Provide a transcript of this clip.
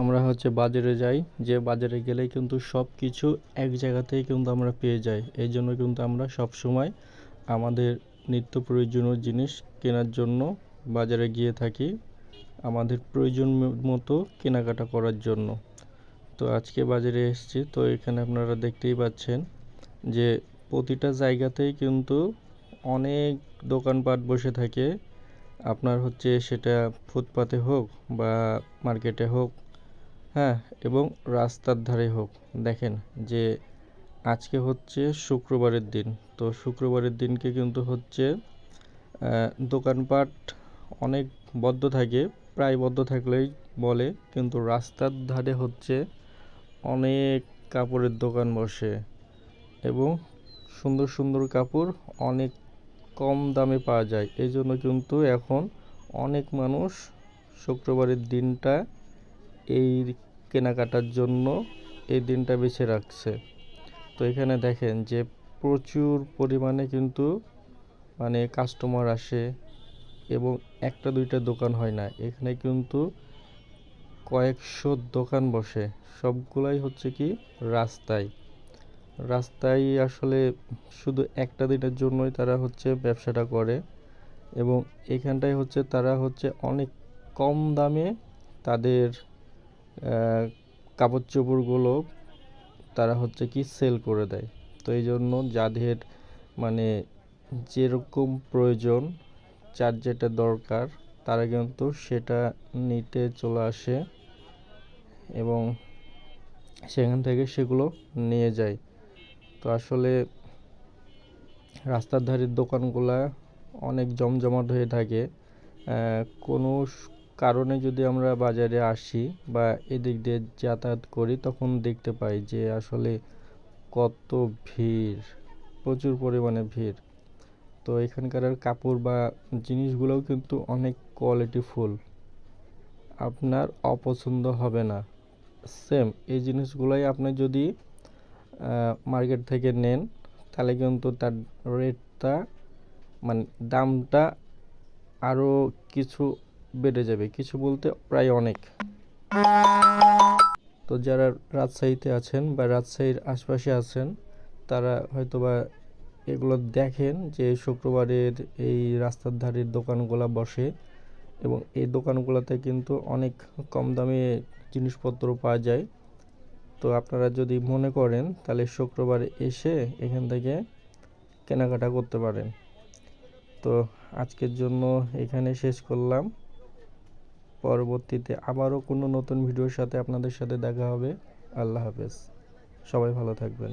আমরা হচ্ছে বাজারে যাই, যে বাজারে গেলে কিন্তু সব কিছু এক জায়গাতেই কিন্তু আমরা পেয়ে যাই। এই জন্য কিন্তু আমরা সব সময় আমাদের নিত্য প্রয়োজনীয় জিনিস কেনার জন্য বাজারে গিয়ে থাকি, আমাদের প্রয়োজন মতো কেনাকাটা করার জন্য। তো আজকে বাজারে এসেছি, তো এখানে আপনারা দেখতেই পাচ্ছেন যে প্রতিটা জায়গাতেই কিন্তু অনেক দোকানপাট বসে থাকে। আপনার হচ্ছে সেটা ফুটপাতে হোক বা মার্কেটে হোক হ্যাঁ এবং রাস্তার ধারে হোক। দেখেন যে আজকে হচ্ছে শুক্রবারের দিন। তো শুক্রবারের দিনকে কিন্তু হচ্ছে দোকানপাট অনেক বদ্ধ থাকে, প্রায় বদ্ধ থাকলেই বলে, কিন্তু রাস্তার ধারে হচ্ছে অনেক কাপড়ের দোকান বসে এবং সুন্দর সুন্দর কাপড় অনেক কম দামে পাওয়া যায়। এই জন্য কিন্তু এখন অনেক মানুষ শুক্রবারের দিনটা এই কেনাকাটার জন্য এই দিনটা বেছে রাখছে। তো এখানে দেখেন যে প্রচুর পরিমাণে কিন্তু মানে কাস্টমার আসে এবং একটা দুইটা দোকান হয় না। এখানে কিন্তু কয়েকশো দোকান বসে। সবগুলাই হচ্ছে কি রাস্তায়। রাস্তায় আসলে শুধু একটা দিনের জন্যই তারা হচ্ছে ব্যবসাটা করে এবং এখানটায় হচ্ছে তারা হচ্ছে অনেক কম দামে তাদের কাপড় চোপড়গুলো তারা হচ্ছে কি সেল করে দেয়। তো এই জন্য যাদের মানে যেরকম প্রয়োজন, যার যেটা দরকার, তারা কিন্তু সেটা নিতে চলে আসে এবং সেখান থেকে সেগুলো নিয়ে যায়। তো আসলে রাস্তার ধারের দোকানগুলা অনেক জমজমাট হয়ে থাকে। কোনো কারণে যদি আমরা বাজারে আসি বা এদিক দিয়ে যাতায়াত করি, তখন দেখতে পাই যে আসলে কত ভিড়, প্রচুর পরিমাণে ভিড়। তো এখানকার কাপড় বা জিনিসগুলোও কিন্তু অনেক কোয়ালিটিফুল আপনার অপছন্দ হবে না। সেম এই জিনিসগুলোই আপনি যদি মার্কেট থেকে নেন, তাহলে কিন্তু তার রেটটা মানে দামটা আরও কিছু বেড়ে যাবে, কিছু বলতে প্রায় অনেক। তো যারা রাজশাহীতে আছেন বা রাজশাহীর আশপাশে আছেন, তারা হয়তোবা এগুলো দেখেন যে শুক্রবারের এই রাস্তার ধারের দোকানগুলো বসে এবং এই দোকানগুলোতে কিন্তু অনেক কম দামে জিনিসপত্র পাওয়া যায়। তো আপনারা যদি মনে করেন, তাহলে শুক্রবার এসে এখান থেকে কেনাকাটা করতে পারেন। তো আজকের জন্য এখানে শেষ করলাম। পরবর্তীতে আবারও কোনো নতুন ভিডিওর সাথে আপনাদের সাথে দেখা হবে। আল্লাহ হাফেজ। সবাই ভালো থাকবেন।